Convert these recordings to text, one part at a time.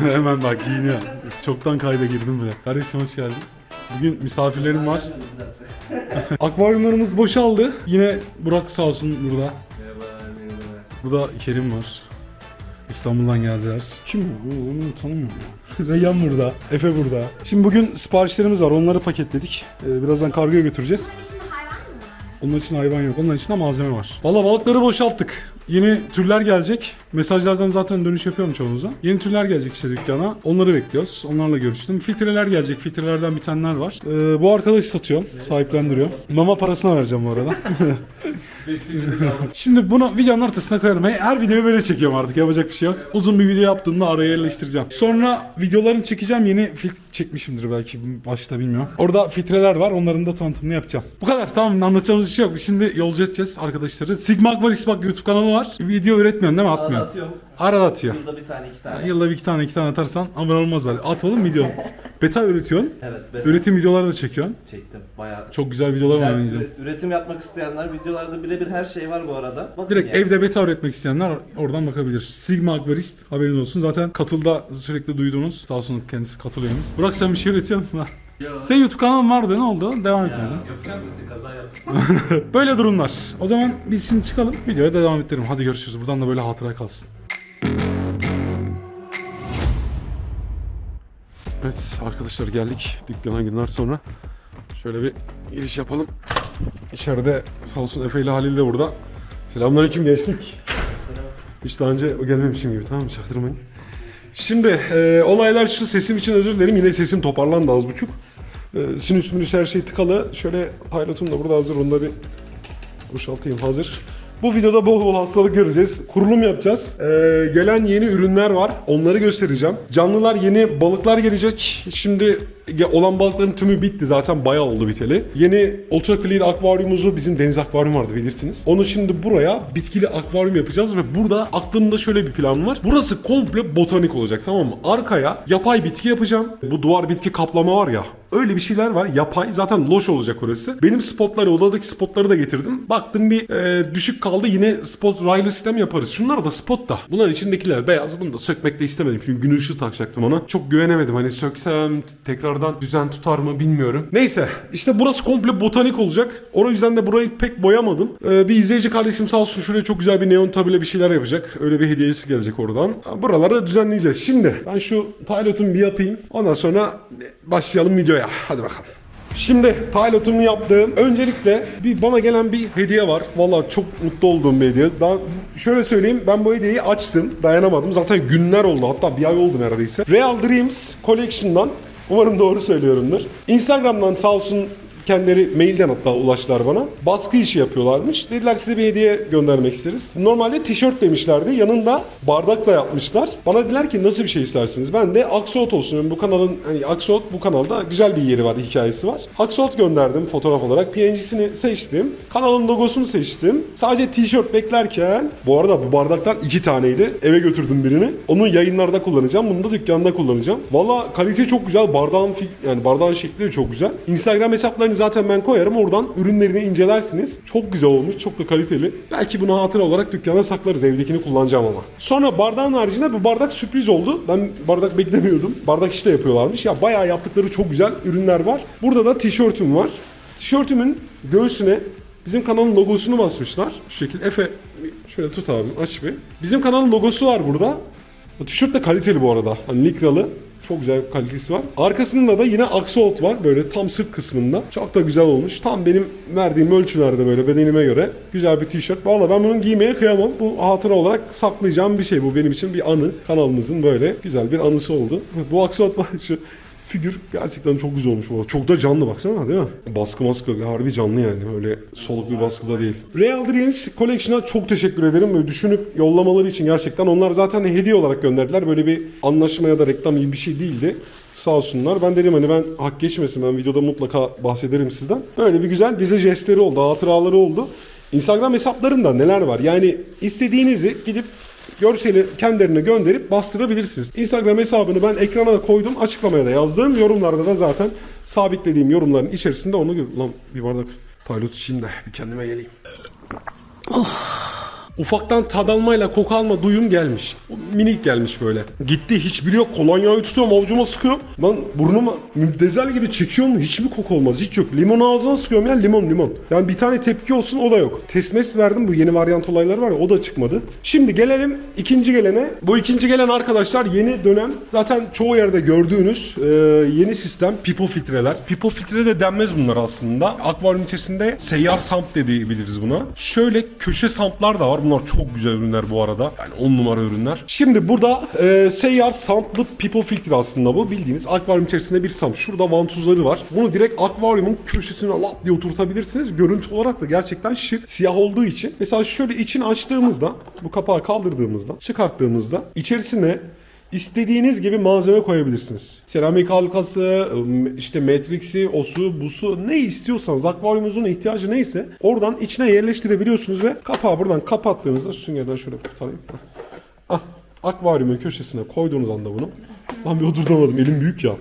Hemen bak giyiniyor. Çoktan kayda girdim bile. Kardeşim hoş geldin. Bugün misafirlerim var. Akvaryumlarımız boşaldı. Yine Burak sağ olsun burada. Burada Kerim var. İstanbul'dan geldiler. Kim bu? Onu tanımıyorum ya. Reyhan burada. Efe burada. Şimdi bugün siparişlerimiz var. Onları paketledik. Ee, birazdan kargoya götüreceğiz. Bunun için hayvan mı var? Onun için hayvan yok. Onun için de malzeme var. Valla balıkları boşalttık. Yeni türler gelecek. Mesajlardan zaten dönüş yapıyorum çoğunuza. Yeni türler gelecek işte dükkana. Onları bekliyoruz. Onlarla görüştüm. Filtreler gelecek. Filtrelerden bitenler var. Ee, bu arkadaş satıyor. Sahiplendiriyor. Mama parasını vereceğim bu arada. Şimdi bunu videonun ortasına koyarım. He- Her videoyu böyle çekiyorum artık. Yapacak bir şey yok. Uzun bir video yaptığımda araya yerleştireceğim. Sonra videolarını çekeceğim. Yeni filtre çekmişimdir belki başta bilmiyorum. Orada filtreler var. Onların da tanıtımını yapacağım. Bu kadar. Tamam anlatacağımız bir şey yok. Şimdi yolcu edeceğiz arkadaşları. Sigma Akvaris bak YouTube kanalı var. Video üretmiyorsun değil mi? Arada Atmıyorsun. atıyorum. Arada atıyor. Yılda bir tane iki tane. Yılda bir iki tane iki tane atarsan abone olmazlar. At oğlum video. Beta üretiyorsun. Evet. Ben Üretim videoları da çekiyorsun. çektim. Bayağı Çok güzel videolar var. güzel üre- üretim yapmak isteyenler videolarda birebir her şey var bu arada. Bakın Direkt yani. evde beta üretmek isteyenler oradan bakabilir. Sigma Akvarist haberiniz olsun. Zaten katılda sürekli duyduğunuz. Sağ olsun kendisi katılıyoruz. Burak sen bir şey üretiyor musun? Senin YouTube kanalın vardı ne oldu? Devam etmedi. Yapacağız işte kaza yaptık. Böyle durumlar. O zaman biz şimdi çıkalım. Videoya da devam edelim. Hadi görüşürüz. Buradan da böyle hatıra kalsın. Evet arkadaşlar geldik dükkana günler sonra. Şöyle bir giriş yapalım. İçeride sağ olsun Efe ile Halil de burada. Selamünaleyküm gençlik. Hiç daha önce gelmemişim gibi tamam mı? Çaktırmayın. Şimdi e, olaylar şu sesim için özür dilerim. Yine sesim toparlandı az buçuk. E, sinüs minüs her şey tıkalı. Şöyle pilotum da burada hazır. Onu da bir boşaltayım hazır. Bu videoda bol bol hastalık göreceğiz. Kurulum yapacağız. Ee, gelen yeni ürünler var. Onları göstereceğim. Canlılar yeni balıklar gelecek. Şimdi ge- olan balıkların tümü bitti. Zaten bayağı oldu biteli. Yeni Ultra Clear akvaryumumuzu bizim deniz akvaryum vardı bilirsiniz. Onu şimdi buraya bitkili akvaryum yapacağız ve burada aklımda şöyle bir plan var. Burası komple botanik olacak tamam mı? Arkaya yapay bitki yapacağım. Bu duvar bitki kaplama var ya. Öyle bir şeyler var. Yapay. Zaten loş olacak orası. Benim spotları, odadaki spotları da getirdim. Baktım bir e, düşük kaldı. Yine spot raylı sistem yaparız. Şunlar da spot da. Bunların içindekiler beyaz. Bunu da sökmek de istemedim. Çünkü gün ışığı takacaktım ona. Çok güvenemedim. Hani söksem tekrardan düzen tutar mı bilmiyorum. Neyse. işte burası komple botanik olacak. O yüzden de burayı pek boyamadım. E, bir izleyici kardeşim sağ olsun şuraya çok güzel bir neon tabela bir şeyler yapacak. Öyle bir hediyesi gelecek oradan. Buraları düzenleyeceğiz. Şimdi ben şu pilotumu bir yapayım. Ondan sonra başlayalım videoya. Hadi bakalım. Şimdi pilotumu yaptığım öncelikle bir bana gelen bir hediye var. Vallahi çok mutlu olduğum bir hediye. Daha şöyle söyleyeyim ben bu hediyeyi açtım. Dayanamadım. Zaten günler oldu. Hatta bir ay oldu neredeyse. Real Dreams Collection'dan Umarım doğru söylüyorumdur. Instagram'dan sağ olsun kendileri mailden hatta ulaştılar bana. Baskı işi yapıyorlarmış. Dediler size bir hediye göndermek isteriz. Normalde tişört demişlerdi. Yanında bardakla yapmışlar. Bana dediler ki nasıl bir şey istersiniz? Ben de Axolot olsun. Bu kanalın hani Axolot bu kanalda güzel bir yeri var, hikayesi var. Axolot gönderdim fotoğraf olarak. PNG'sini seçtim. Kanalın logosunu seçtim. Sadece tişört beklerken bu arada bu bardaklar iki taneydi. Eve götürdüm birini. Onu yayınlarda kullanacağım. Bunu da dükkanda kullanacağım. Valla kalite çok güzel. Bardağın yani bardağın şekli de çok güzel. Instagram hesaplarını zaten ben koyarım. Oradan ürünlerini incelersiniz. Çok güzel olmuş. Çok da kaliteli. Belki bunu hatıra olarak dükkana saklarız. Evdekini kullanacağım ama. Sonra bardağın haricinde bu bardak sürpriz oldu. Ben bardak beklemiyordum. Bardak işte yapıyorlarmış. Ya bayağı yaptıkları çok güzel ürünler var. Burada da tişörtüm var. Tişörtümün göğsüne bizim kanalın logosunu basmışlar. Şu şekil. Efe şöyle tut abi aç bir. Bizim kanalın logosu var burada. Bu tişört de kaliteli bu arada. Hani likralı. Çok güzel bir kalitesi var. Arkasında da yine Axolot var böyle tam sırt kısmında. Çok da güzel olmuş. Tam benim verdiğim ölçülerde böyle bedenime göre. Güzel bir tişört. Valla ben bunu giymeye kıyamam. Bu hatıra olarak saklayacağım bir şey. Bu benim için bir anı. Kanalımızın böyle güzel bir anısı oldu. Bu Axolot var şu figür gerçekten çok güzel olmuş. Çok da canlı baksana değil mi? Baskı maskı harbi canlı yani. Öyle soluk bir baskıda değil. Real Dreams Collection'a çok teşekkür ederim. Böyle düşünüp yollamaları için gerçekten. Onlar zaten hediye olarak gönderdiler. Böyle bir anlaşma ya da reklam gibi bir şey değildi. Sağ olsunlar. Ben dedim hani ben hak geçmesin. Ben videoda mutlaka bahsederim sizden. Böyle bir güzel bize jestleri oldu, hatıraları oldu. Instagram hesaplarında neler var? Yani istediğinizi gidip görseli kendilerine gönderip bastırabilirsiniz. Instagram hesabını ben ekrana da koydum. Açıklamaya da yazdım. Yorumlarda da zaten sabitlediğim yorumların içerisinde onu gör- Lan bir bardak pilot içeyim bir kendime geleyim. Ufaktan tad almayla koku alma duyum gelmiş. Minik gelmiş böyle. Gitti hiç biliyor kolonyayı tutuyorum avucuma sıkıyorum. Ben burnuma müptezel gibi çekiyorum hiç mi koku olmaz hiç yok. Limon ağzına sıkıyorum ya limon limon. Yani bir tane tepki olsun o da yok. Tesmes verdim bu yeni varyant olayları var ya o da çıkmadı. Şimdi gelelim ikinci gelene. Bu ikinci gelen arkadaşlar yeni dönem zaten çoğu yerde gördüğünüz e, yeni sistem pipo filtreler. Pipo filtre de denmez bunlar aslında. Akvaryum içerisinde seyyar samp de diyebiliriz buna. Şöyle köşe samplar da var. Bunlar çok güzel ürünler bu arada. Yani 10 numara ürünler. Şimdi burada e, seyyar samplı pipo filtre aslında bu. Bildiğiniz akvaryum içerisinde bir samp. Şurada vantuzları var. Bunu direkt akvaryumun köşesine lap diye oturtabilirsiniz. Görüntü olarak da gerçekten şık. Siyah olduğu için. Mesela şöyle içini açtığımızda, bu kapağı kaldırdığımızda, çıkarttığımızda içerisine İstediğiniz gibi malzeme koyabilirsiniz. Seramik halkası, işte matrix'i, osu, busu ne istiyorsanız akvaryumunuzun ihtiyacı neyse oradan içine yerleştirebiliyorsunuz ve kapağı buradan kapattığınızda süngerden şöyle kurtarayım. Ah, akvaryumun köşesine koyduğunuz anda bunu. Lan bir oturtamadım elim büyük ya.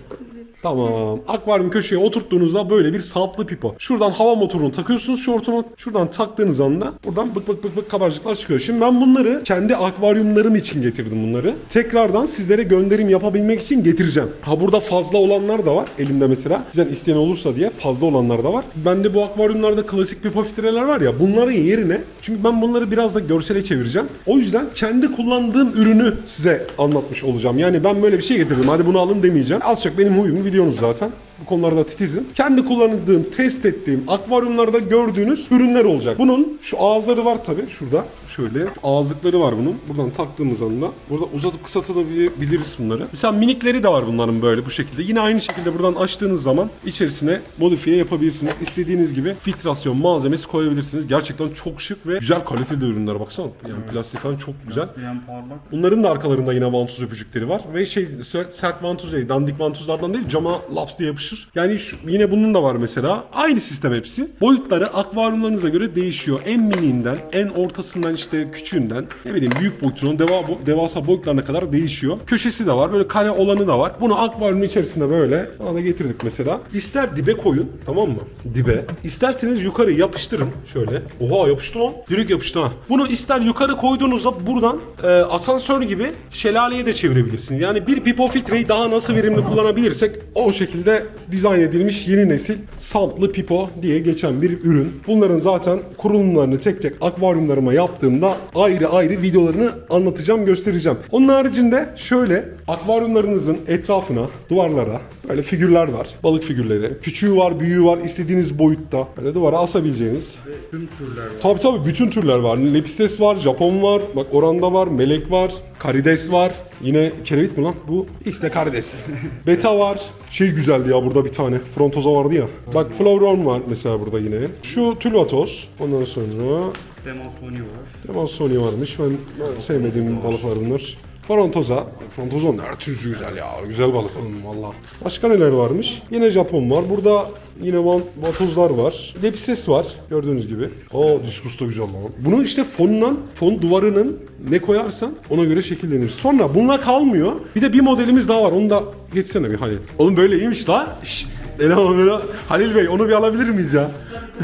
Tamam. Akvaryum köşeye oturttuğunuzda böyle bir saplı pipo. Şuradan hava motorunu takıyorsunuz hortuma. Şuradan taktığınız anda buradan bık bık bık bık kabarcıklar çıkıyor. Şimdi ben bunları kendi akvaryumlarım için getirdim bunları. Tekrardan sizlere gönderim yapabilmek için getireceğim. Ha burada fazla olanlar da var elimde mesela. Sizden isteyen olursa diye fazla olanlar da var. Bende bu akvaryumlarda klasik pipo filtreler var ya bunların yerine çünkü ben bunları biraz da görsele çevireceğim. O yüzden kendi kullandığım ürünü size anlatmış olacağım. Yani ben böyle bir şey getirdim. Hadi bunu alın demeyeceğim. Az çok benim huyumu biliyorsunuz zaten. Bu konularda titizim. Kendi kullandığım, test ettiğim, akvaryumlarda gördüğünüz ürünler olacak. Bunun şu ağızları var tabi şurada. Şöyle ağızlıkları var bunun. Buradan taktığımız anda burada uzatıp kısaltabiliriz bunları. Mesela minikleri de var bunların böyle bu şekilde. Yine aynı şekilde buradan açtığınız zaman içerisine modifiye yapabilirsiniz. İstediğiniz gibi filtrasyon malzemesi koyabilirsiniz. Gerçekten çok şık ve güzel kaliteli ürünler baksana. Yani plastik falan çok güzel. Yaslayan parlak. Bunların da arkalarında yine vantuz öpücükleri var. Ve şey ser- sert vantuz değil, dandik vantuzlardan değil cama laps diye yapışır. Yani şu, yine bunun da var mesela. Aynı sistem hepsi. Boyutları akvaryumlarınıza göre değişiyor. En miniğinden, en ortasından işte küçüğünden, ne bileyim büyük boyutunun deva, devasa boyutlarına kadar değişiyor. Köşesi de var, böyle kare olanı da var. Bunu akvaryumun içerisine böyle bana da getirdik mesela. İster dibe koyun, tamam mı? Dibe. İsterseniz yukarı yapıştırın şöyle. Oha yapıştı lan. Direkt yapıştı ha. Bunu ister yukarı koyduğunuzda buradan e, asansör gibi şelaleye de çevirebilirsiniz. Yani bir pipo filtreyi daha nasıl verimli kullanabilirsek o şekilde dizayn edilmiş yeni nesil samplı pipo diye geçen bir ürün. Bunların zaten kurulumlarını tek tek akvaryumlarıma yaptığımda ayrı ayrı videolarını anlatacağım, göstereceğim. Onun haricinde şöyle akvaryumlarınızın etrafına, duvarlara böyle figürler var. Balık figürleri. Küçüğü var, büyüğü var. istediğiniz boyutta. Böyle duvara asabileceğiniz. Tüm türler var. Tabii tabii bütün türler var. Lepistes var, Japon var, bak oranda var, melek var, karides var. Yine kerevit mi lan? Bu X de karides. Beta var. Şey güzeldi ya burada bir tane. Frontoza vardı ya. Bak Flauron var mesela burada yine. Şu Tülvatos. Ondan sonra Demosoni var. Demasoni varmış. Ben, ben sevmediğim balıklar bunlar. Frontoza. Frontoza'nın her türlüsü güzel ya. Güzel balık oğlum valla. Başka neler varmış? Yine Japon var. Burada yine van, vatozlar var. Lepises var. Gördüğünüz gibi. Aa diskus da güzel lan. Bunun işte fonundan, fon duvarının ne koyarsan ona göre şekillenir. Sonra bununla kalmıyor. Bir de bir modelimiz daha var. Onu da geçsene bir Halil. Oğlum böyle iyiymiş la. Şşş. Eleman böyle. Halil Bey onu bir alabilir miyiz ya?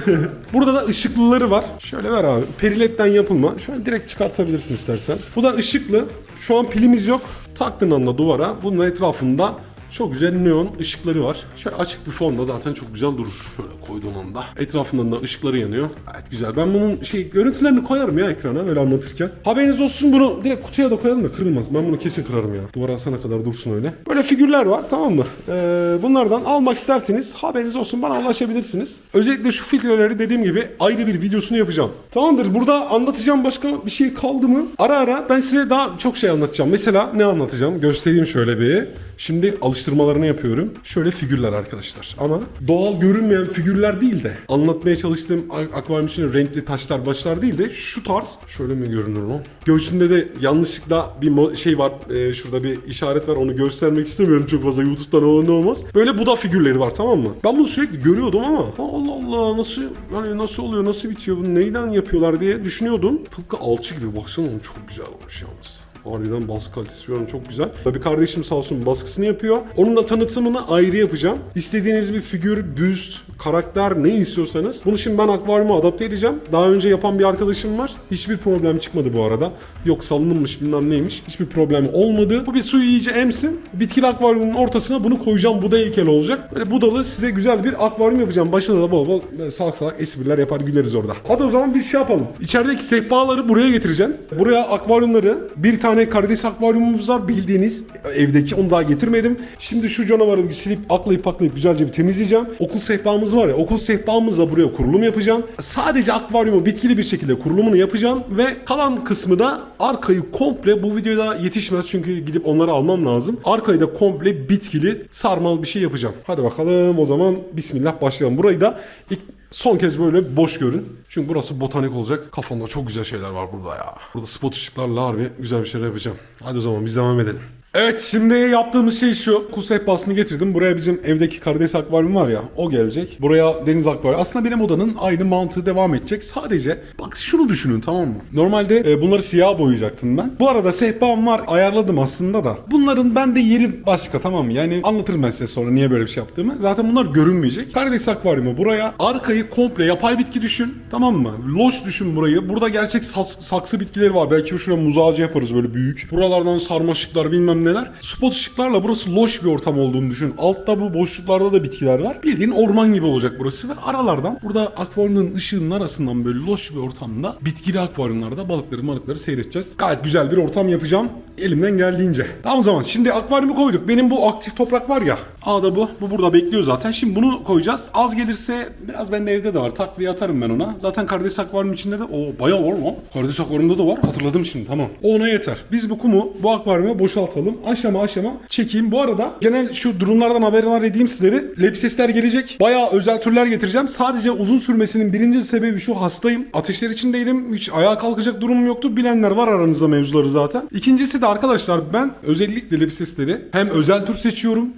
Burada da ışıklıları var. Şöyle ver abi. Periletten yapılma. Şöyle direkt çıkartabilirsin istersen. Bu da ışıklı. Şu an pilimiz yok. Taktığın anda duvara. Bunun etrafında çok güzel neon ışıkları var. Şöyle açık bir fonda zaten çok güzel durur. Şöyle koyduğun anda. Etrafından da ışıkları yanıyor. Gayet güzel. Ben bunun şey görüntülerini koyarım ya ekrana öyle anlatırken. Haberiniz olsun bunu direkt kutuya da koyalım da kırılmaz. Ben bunu kesin kırarım ya. Duvara asana kadar dursun öyle. Böyle figürler var tamam mı? Ee, bunlardan almak isterseniz haberiniz olsun bana ulaşabilirsiniz. Özellikle şu filtreleri dediğim gibi ayrı bir videosunu yapacağım. Tamamdır. Burada anlatacağım başka bir şey kaldı mı? Ara ara ben size daha çok şey anlatacağım. Mesela ne anlatacağım? Göstereyim şöyle bir. Şimdi alıştırmalarını yapıyorum. Şöyle figürler arkadaşlar. Ama doğal görünmeyen figürler değil de anlatmaya çalıştığım ak- akvaryum için renkli taşlar başlar değil de şu tarz şöyle mi görünür lan? Göğsünde de yanlışlıkla bir şey var. e, şurada bir işaret var. Onu göstermek istemiyorum çok fazla. YouTube'dan o ne olmaz. Böyle Buda figürleri var tamam mı? Ben bunu sürekli görüyordum ama Allah Allah nasıl hani nasıl oluyor nasıl bitiyor bunu neyden yapıyorlar diye düşünüyordum. Tıpkı alçı gibi baksana çok güzel olmuş yalnız. Harbiden baskı kalitesi falan çok güzel. Tabii kardeşim sağ olsun baskısını yapıyor. Onun da tanıtımını ayrı yapacağım. İstediğiniz bir figür, büst, karakter ne istiyorsanız. Bunu şimdi ben akvaryuma adapte edeceğim. Daha önce yapan bir arkadaşım var. Hiçbir problem çıkmadı bu arada. Yok salınmış bilmem neymiş. Hiçbir problem olmadı. Bu bir suyu iyice emsin. Bitkili akvaryumun ortasına bunu koyacağım. Bu da heykel olacak. Böyle budalı size güzel bir akvaryum yapacağım. Başında da bol bol salak salak espriler yapar güleriz orada. Hadi o zaman biz şey yapalım. İçerideki sehpaları buraya getireceğim. Buraya akvaryumları bir tane karides akvaryumumuz var bildiğiniz evdeki onu daha getirmedim. Şimdi şu canavarı bir silip aklayıp paklayıp güzelce bir temizleyeceğim. Okul sehpamız var ya okul sehpamızla buraya kurulum yapacağım. Sadece akvaryumu bitkili bir şekilde kurulumunu yapacağım ve kalan kısmı da arkayı komple bu videoda yetişmez çünkü gidip onları almam lazım. Arkayı da komple bitkili sarmal bir şey yapacağım. Hadi bakalım o zaman bismillah başlayalım. Burayı da ilk Son kez böyle boş görün. Çünkü burası botanik olacak. Kafamda çok güzel şeyler var burada ya. Burada spot ışıklarla harbi güzel bir şeyler yapacağım. Hadi o zaman biz devam edelim. Evet şimdi yaptığımız şey şu. Kul sehpasını getirdim. Buraya bizim evdeki karides akvaryum var ya o gelecek. Buraya deniz akvaryum. Aslında benim odanın aynı mantığı devam edecek. Sadece bak şunu düşünün tamam mı? Normalde e, bunları siyah boyayacaktım ben. Bu arada sehpam var ayarladım aslında da. Bunların bende yeri başka tamam mı? Yani anlatırım ben size sonra niye böyle bir şey yaptığımı. Zaten bunlar görünmeyecek. Karides akvaryumu buraya. Arkayı komple yapay bitki düşün. Tamam mı? Loş düşün burayı. Burada gerçek sas- saksı bitkileri var. Belki şuraya muz ağacı yaparız böyle büyük. Buralardan sarmaşıklar bilmem neler. Spot ışıklarla burası loş bir ortam olduğunu düşün. Altta bu boşluklarda da bitkiler var. Bildiğin orman gibi olacak burası ve aralardan burada akvaryumun ışığının arasından böyle loş bir ortamda bitkili akvaryumlarda balıkları balıkları seyredeceğiz. Gayet güzel bir ortam yapacağım. Elimden geldiğince. Tamam o zaman şimdi akvaryumu koyduk. Benim bu aktif toprak var ya. A'da bu. Bu burada bekliyor zaten. Şimdi bunu koyacağız. Az gelirse biraz bende evde de var. Takviye atarım ben ona. Zaten karides akvaryum içinde de o bayağı var lan. Karides akvaryumda da var. Hatırladım şimdi tamam. O ona yeter. Biz bu kumu bu akvaryuma boşaltalım. Aşama aşama çekeyim. Bu arada genel şu durumlardan haberler edeyim sizlere. Lepsesler gelecek. Bayağı özel türler getireceğim. Sadece uzun sürmesinin birinci sebebi şu hastayım. Ateşler içindeydim. Hiç ayağa kalkacak durumum yoktu. Bilenler var aranızda mevzuları zaten. İkincisi de arkadaşlar ben özellikle lepsesleri hem özel tür seçiyorum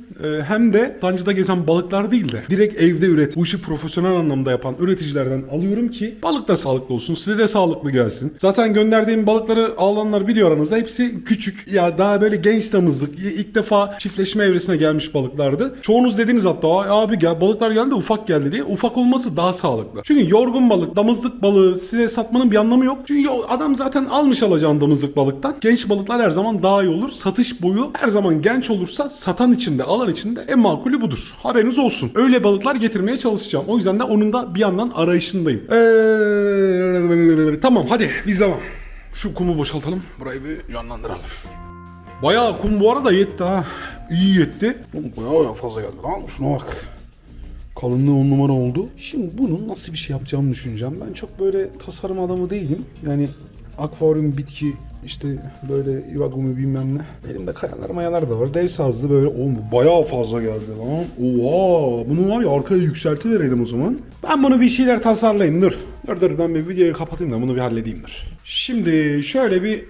hem de Tancı'da gezen balıklar değil de direkt evde üret, bu işi profesyonel anlamda yapan üreticilerden alıyorum ki balık da sağlıklı olsun, size de sağlıklı gelsin. Zaten gönderdiğim balıkları alanlar biliyor aranızda. Hepsi küçük ya daha böyle genç damızlık, ilk defa çiftleşme evresine gelmiş balıklardı. Çoğunuz dediniz hatta "Ay abi gel balıklar geldi ufak geldi diye. Ufak olması daha sağlıklı. Çünkü yorgun balık, damızlık balığı size satmanın bir anlamı yok. Çünkü adam zaten almış alacağın damızlık balıktan. Genç balıklar her zaman daha iyi olur. Satış boyu her zaman genç olursa satan içinde, alan içinde en makulü budur. Haberiniz olsun. Öyle balıklar getirmeye çalışacağım. O yüzden de onun da bir yandan arayışındayım. Ee, tamam hadi biz devam. Şu kumu boşaltalım. Burayı bir canlandıralım. Bayağı kum bu arada yetti ha. İyi yetti. Bayağı fazla geldi lan. Şuna bak. Kalınlığı on numara oldu. Şimdi bunun nasıl bir şey yapacağımı düşüneceğim. Ben çok böyle tasarım adamı değilim. Yani akvaryum bitki işte böyle iwagumi bilmem ne. Elimde kayalar mayalar da var. Dev sazlı böyle. Oğlum bu bayağı fazla geldi lan. Oha. Bunu var ya arkaya yükselti verelim o zaman. Ben bunu bir şeyler tasarlayayım dur. Dur dur ben bir videoyu kapatayım da bunu bir halledeyim dur. Şimdi şöyle bir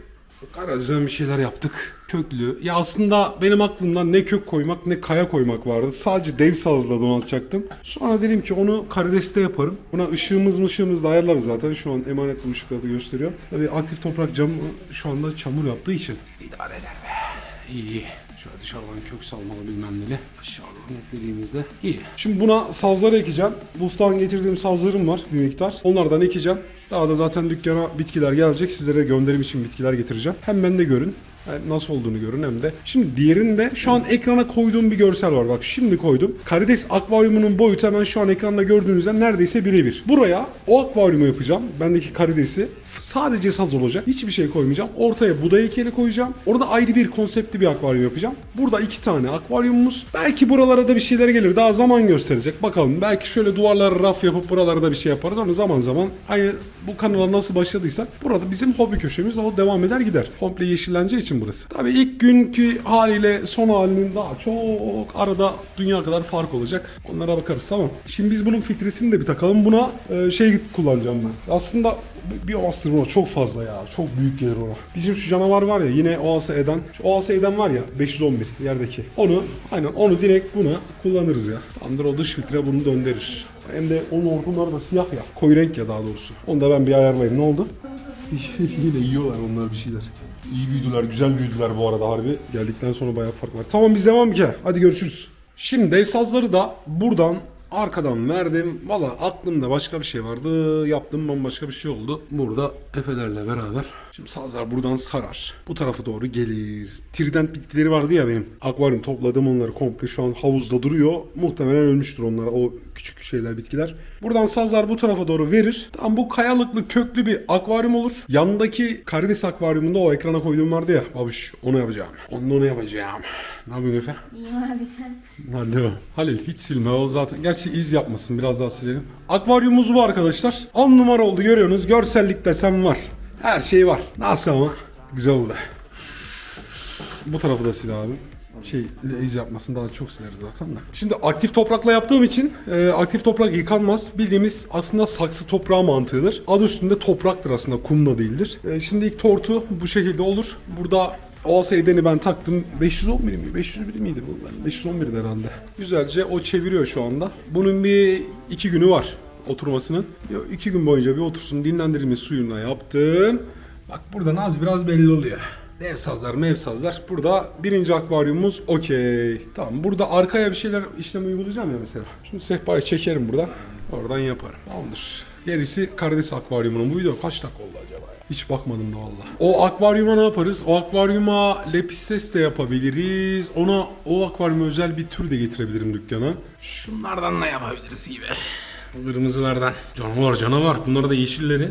Garajdan bir şeyler yaptık. Köklü. Ya aslında benim aklımda ne kök koymak ne kaya koymak vardı. Sadece dev sazla donatacaktım. Sonra dedim ki onu karideste yaparım. Buna ışığımız ışığımız da ayarlarız zaten. Şu an emanet ışıkları gösteriyor. Tabii aktif toprak camı şu anda çamur yaptığı için. idare eder be. İyi. Şöyle dışarıdan kök salmalı bilmem neli. Aşağıdan eklediğimizde iyi. Şimdi buna sazları ekeceğim. Buzdan getirdiğim sazlarım var bir miktar. Onlardan ekeceğim. Daha da zaten dükkana bitkiler gelecek. Sizlere gönderim için bitkiler getireceğim. Hem bende görün. Nasıl olduğunu görün hem de. Şimdi diğerinde şu an ekrana koyduğum bir görsel var. Bak şimdi koydum. Karides akvaryumunun boyutu hemen şu an ekranda gördüğünüzden neredeyse birebir. Buraya o akvaryumu yapacağım. Bendeki karidesi sadece saz olacak. Hiçbir şey koymayacağım. Ortaya buğday heykeli koyacağım. Orada ayrı bir konseptli bir akvaryum yapacağım. Burada iki tane akvaryumumuz. Belki buralara da bir şeyler gelir. Daha zaman gösterecek. Bakalım. Belki şöyle duvarlara raf yapıp buralara da bir şey yaparız ama zaman zaman aynı bu kanala nasıl başladıysak burada bizim hobi köşemiz o devam eder gider. Komple yeşilleneceği için burası. Tabii ilk günkü haliyle son halinin daha çok arada dünya kadar fark olacak. Onlara bakarız tamam. Şimdi biz bunun filtresini de bir takalım. Buna e, şey kullanacağım ben. Aslında bir bastırma çok fazla ya. Çok büyük gelir ona. Bizim şu canavar var ya yine Oasa Eden. Şu Oasa Eden var ya 511 yerdeki. Onu aynen onu direkt buna kullanırız ya. Tamamdır o dış filtre bunu döndürür. Hem de onun hortumları da siyah ya. Koyu renk ya daha doğrusu. Onu da ben bir ayarlayayım. Ne oldu? Yine yiyorlar onlar bir şeyler. İyi büyüdüler, güzel büyüdüler bu arada harbi. Geldikten sonra bayağı fark var. Tamam biz devam ki. Hadi görüşürüz. Şimdi dev sazları da buradan arkadan verdim. Valla aklımda başka bir şey vardı. Yaptığım bambaşka bir şey oldu. Burada Efe'lerle beraber. Şimdi sazlar buradan sarar. Bu tarafa doğru gelir. Trident bitkileri vardı ya benim. Akvaryum topladım onları komple şu an havuzda duruyor. Muhtemelen ölmüştür onlar o küçük şeyler bitkiler. Buradan sazlar bu tarafa doğru verir. Tam bu kayalıklı köklü bir akvaryum olur. Yanındaki karides akvaryumunda o ekrana koyduğum vardı ya babuş onu yapacağım. Onu onu yapacağım. Ne yapıyorsun Efe? İyiyim abi sen. Halil, Halil hiç silme o zaten. Gerçi iz yapmasın biraz daha silelim. Akvaryumumuz bu arkadaşlar. 10 numara oldu görüyorsunuz. Görsellik desem var. Her şey var. Nasıl ama? Güzel oldu. Bu tarafı da sil abi. Şey iz yapmasın daha çok sileriz zaten de. Şimdi aktif toprakla yaptığım için e, aktif toprak yıkanmaz. Bildiğimiz aslında saksı toprağı mantığıdır. Adı üstünde topraktır aslında kum da değildir. E, şimdi ilk tortu bu şekilde olur. Burada Oasa edeni ben taktım. 511 mi? 501 miydi bu? Ben 511'di herhalde. Güzelce o çeviriyor şu anda. Bunun bir iki günü var oturmasının. İki gün boyunca bir otursun dinlendirilmiş suyuna yaptım. Bak buradan az biraz belli oluyor. Dev sazlar, mev sazlar. Burada birinci akvaryumumuz okey. Tamam burada arkaya bir şeyler işlem uygulayacağım ya mesela. Şimdi sehpayı çekerim buradan. Oradan yaparım. Tamamdır. Gerisi karides akvaryumunun. Bu video kaç dakika oldu acaba? Hiç bakmadım da valla. O akvaryuma ne yaparız? O akvaryuma lepistes de yapabiliriz. Ona o akvaryuma özel bir tür de getirebilirim dükkana. Şunlardan da yapabiliriz gibi. Kırmızılardan. Canavar canavar. Bunlar da yeşilleri.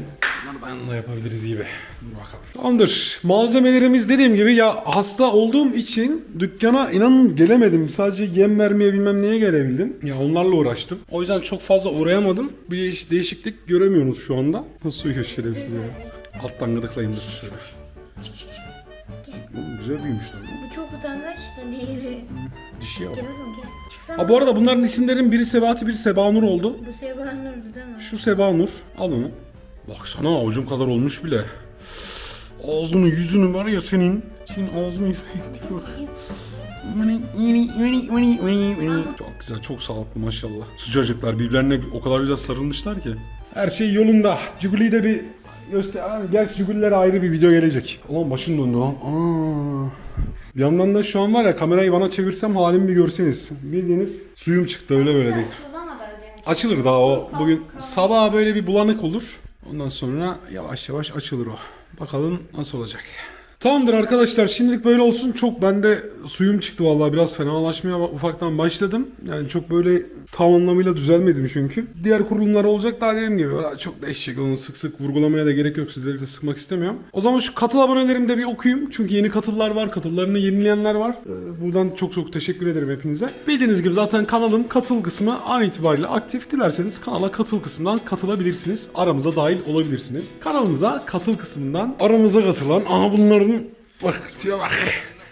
Bunlardan da yapabiliriz gibi. Dur bakalım. Tamamdır. Malzemelerimiz dediğim gibi ya hasta olduğum için dükkana inanın gelemedim. Sadece yem vermeye bilmem neye gelebildim. Ya onlarla uğraştım. O yüzden çok fazla uğrayamadım. Bir değiş- değişiklik göremiyorsunuz şu anda. Nasıl uyuyor şerefsiz ya. Alttan gıdıklayayım dur şöyle. Oğlum güzel büyümüşler. Bu çok utangaç da diğeri. Dişi ya. Gel oğlum gel. Çıksana. Ha bu arada bunların isimlerin biri Sebati biri Sebanur oldu. Bu Sebahan Nur'du değil mi? Şu Sebanur. Al onu. Baksana avucum kadar olmuş bile. Ağzını yüzünü var ya senin. Senin ağzını izleyip bak. Çok güzel, çok sağlıklı maşallah. Sıcacıklar birbirlerine o kadar güzel sarılmışlar ki. Her şey yolunda. Ciguli'yi de bir göster. Abi, gerçi Ciguli'lere ayrı bir video gelecek. Aman başım döndü lan. Aa. Bir yandan da şu an var ya kamerayı bana çevirsem halimi bir görseniz. Bildiğiniz suyum çıktı öyle böyle değil. Açılır daha o. Bugün sabah böyle bir bulanık olur. Ondan sonra yavaş yavaş açılır o. Bakalım nasıl olacak. Tamamdır arkadaşlar şimdilik böyle olsun. Çok bende suyum çıktı vallahi biraz fenalaşmaya ufaktan başladım. Yani çok böyle tam anlamıyla düzelmedim çünkü. Diğer kurulumlar olacak daha dediğim gibi çok değişik onu sık sık vurgulamaya da gerek yok sizleri de sıkmak istemiyorum. O zaman şu katıl abonelerimi de bir okuyayım. Çünkü yeni katıllar var katıllarını yenileyenler var. Ee, Buradan çok çok teşekkür ederim hepinize. Bildiğiniz gibi zaten kanalın katıl kısmı an itibariyle aktif. Dilerseniz kanala katıl kısmından katılabilirsiniz. Aramıza dahil olabilirsiniz. Kanalımıza katıl kısmından aramıza katılan aha bunların bak diyor bak.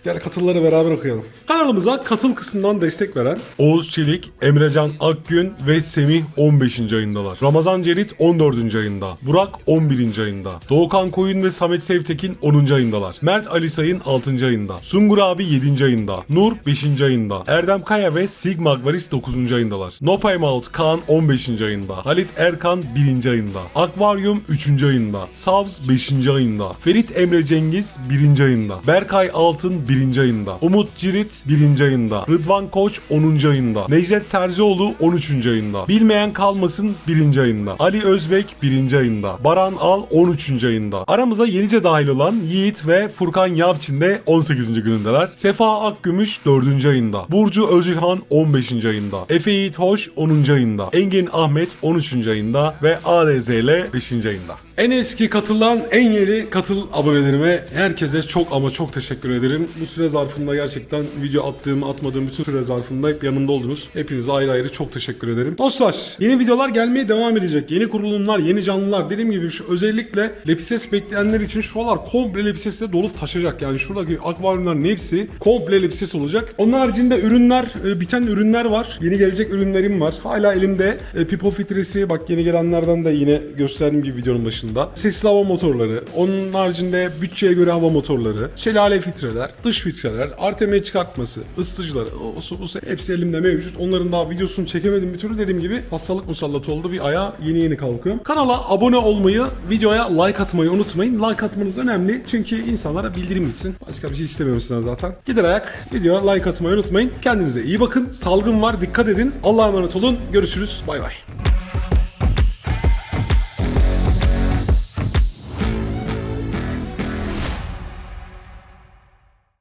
Gel katılları beraber okuyalım. Kanalımıza katıl kısmından destek veren Oğuz Çelik, Emrecan Akgün ve Semih 15. ayındalar. Ramazan Cerit 14. ayında. Burak 11. ayında. Doğukan Koyun ve Samet Sevtekin 10. ayındalar. Mert Ali Sayın 6. ayında. Sungur abi 7. ayında. Nur 5. ayında. Erdem Kaya ve Sigma Akvaris 9. ayındalar. Nopay Maut Kaan 15. ayında. Halit Erkan 1. ayında. Akvaryum 3. ayında. Savs 5. ayında. Ferit Emre Cengiz 1. ayında. Berkay Altın 1. ayında. Umut Cirit 1. ayında. Rıdvan Koç 10. ayında. Necdet Terzioğlu 13. ayında. Bilmeyen kalmasın 1. ayında. Ali Özbek 1. ayında. Baran Al 13. ayında. Aramıza yenice dahil olan Yiğit ve Furkan Yalçın de 18. günündeler. Sefa Akgümüş 4. ayında. Burcu Özilhan 15. ayında. Efe Yiğit Hoş 10. ayında. Engin Ahmet 13. ayında ve ADZL 5. ayında. En eski katılan en yeni katıl abonelerime herkese çok ama çok teşekkür ederim. Bu süre zarfında gerçekten video attığım atmadığım bütün süre zarfında hep yanımda oldunuz. Hepinize ayrı ayrı çok teşekkür ederim. Dostlar yeni videolar gelmeye devam edecek. Yeni kurulumlar, yeni canlılar. Dediğim gibi şu özellikle Lepises bekleyenler için şuralar komple Lepises'le dolup taşacak. Yani şuradaki akvaryumların hepsi komple Lepises olacak. Onun haricinde ürünler, e, biten ürünler var. Yeni gelecek ürünlerim var. Hala elimde e, pipo filtresi bak yeni gelenlerden de yine gösterdiğim gibi videonun başında. Sessiz hava motorları. Onun haricinde bütçeye göre hava motorları. Şelale filtreler. Dış dış filtreler, RTM çıkartması, ısıtıcılar, o, su, bu, hepsi elimde mevcut. Onların daha videosunu çekemedim bir türlü. Dediğim gibi hastalık musallat oldu. Bir aya yeni yeni kalkıyorum. Kanala abone olmayı, videoya like atmayı unutmayın. Like atmanız önemli. Çünkü insanlara bildirim gitsin. Başka bir şey istemiyorum sizden zaten. Gider ayak videoya like atmayı unutmayın. Kendinize iyi bakın. Salgın var. Dikkat edin. Allah'a emanet olun. Görüşürüz. Bay bay.